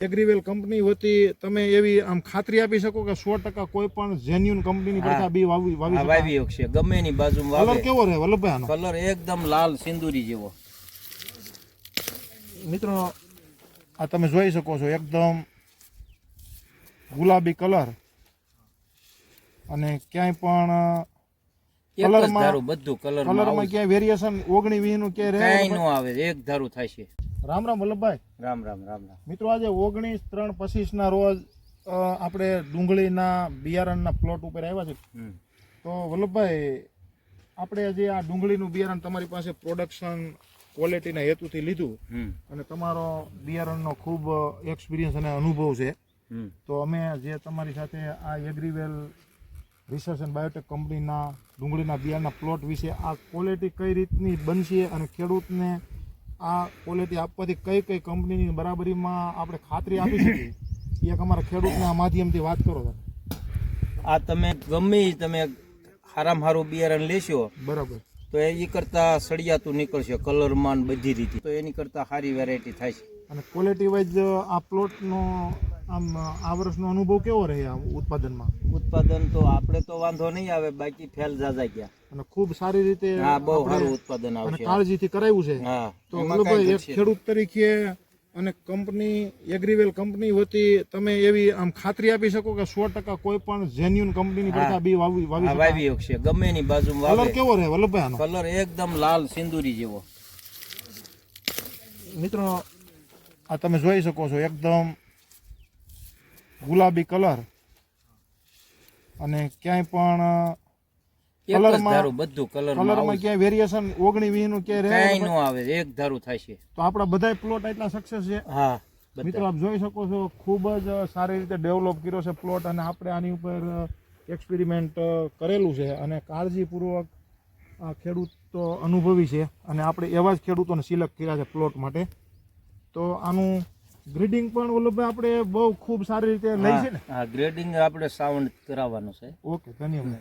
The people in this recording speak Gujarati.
એગ્રીવેલ કંપની વતી તમે એવી આમ ખાતરી આપી શકો કે સો ટકા કોઈ પણ જેન્યુન કંપનીની. પડતા બી વાવી વાવી વાવી શકશે. ગમે એની બાજુમાં કલર કેવો રહે વલ્લભભાઈ આનો? કલર એકદમ લાલ સિંદુરી જેવો. મિત્રો આ તમે જોઈ શકો છો એકદમ ગુલાબી કલર અને ક્યાંય પણ કલરમાં- બધું કલરમાં ક્યાંય વેરિએશન ઓગણી વીસનું ક્યાંય રહે ન આવે એક ધારું થાય છે. રામ રામ વલ્લભભાઈ. રામ રામ રામ રામ. મિત્રો આજે ઓગણીસ ત્રણ પચીસ ના રોજ આપણે ડુંગળીના બિયારણના પ્લોટ ઉપર આવ્યા છે તો વલ્લભભાઈ આપણે જે આ ડુંગળીનું બિયારણ તમારી પાસે પ્રોડક્શન ક્વોલિટીના હેતુથી લીધું. અને તમારો બિયારણનો ખૂબ એક્સપિરિયન્સ અને અનુભવ છે. તો અમે જે તમારી સાથે આ એગ્રીવેલ રિસર્ચ એન્ડ બાયોટેક કંપનીના ડુંગળીના બિયારણના પ્લોટ વિશે આ ક્વોલિટી કઈ રીતની બનશે અને ખેડૂતને આ ક્વોલિટી આપવાથી કઈ કઈ કંપનીની બરાબરીમાં આપણે ખાતરી આપી શકીએ? એક અમારા ખેડૂતને માધ્યમથી વાત કરો આ તમે ગમે તમે હારામાં હારું બિયારણ લેશો બરાબર. તો એ કરતા સળિયાતું નીકળશે કલરમાં બધી રીતે. તો એની કરતા સારી વેરાયટી થાય છે. અને ક્વોલિટી વાઇઝ આ પ્લોટનો આમ આ વર્ષનો અનુભવ કેવો રહે આ ઉત્પાદનમાં? ઉત્પાદન તો આપણે તો વાંધો નહીં આવે બાકી ફેલ જાજા ગયા. અને ખૂબ સારી રીતે બહુ સારું ઉત્પાદન આવશે. કાળજીથી કરાવ્યું છે. તો એમાં એક ખેડૂત તરીકે અને કંપની એગ્રીવેલ કંપની વતી તમે એવી આમ ખાતરી આપી શકો કે સો ટકા કોઈ પણ જેન્યુન કંપનીની. બી વાવી વાવી છે ગમે એની બાજુ કલર કેવો રહે વલ્લભભાઈ આનો? કલર એકદમ લાલ સિંદૂરી જેવો. મિત્રો આ તમે જોઈ શકો છો એકદમ ગુલાબી કલર. અને ક્યાંય પણ કલરમાં- બધું કલરમાં કલરમાં ક્યાંય વેરિએશન ઓગણી વીસનું ક્યાંય નો આવે એક ધારું થાય છે. તો આપણા બધા પ્લોટ એટલા સક્સેસ છે. હા મિત્રો આપ જોઈ શકો છો ખૂબ જ સારી રીતે ડેવલપ કર્યો છે પ્લોટ અને આપણે આની ઉપર એક્સપેરિમેન્ટ કરેલું છે અને કાળજીપૂર્વક આ ખેડૂત અનુભવી છે અને આપણે એવા જ ખેડૂતોને સિલેક્ટ કર્યા છે પ્લોટ માટે. તો આનું ગ્રીડિંગ પણ વલ્લભભાઈ આપણે બહુ ખૂબ સારી રીતે લઈ છે ને? હા ગ્રેડિંગ આપણે સાઉન્ડ કરાવવાનું છે. ઓકે ધન્યવાદ.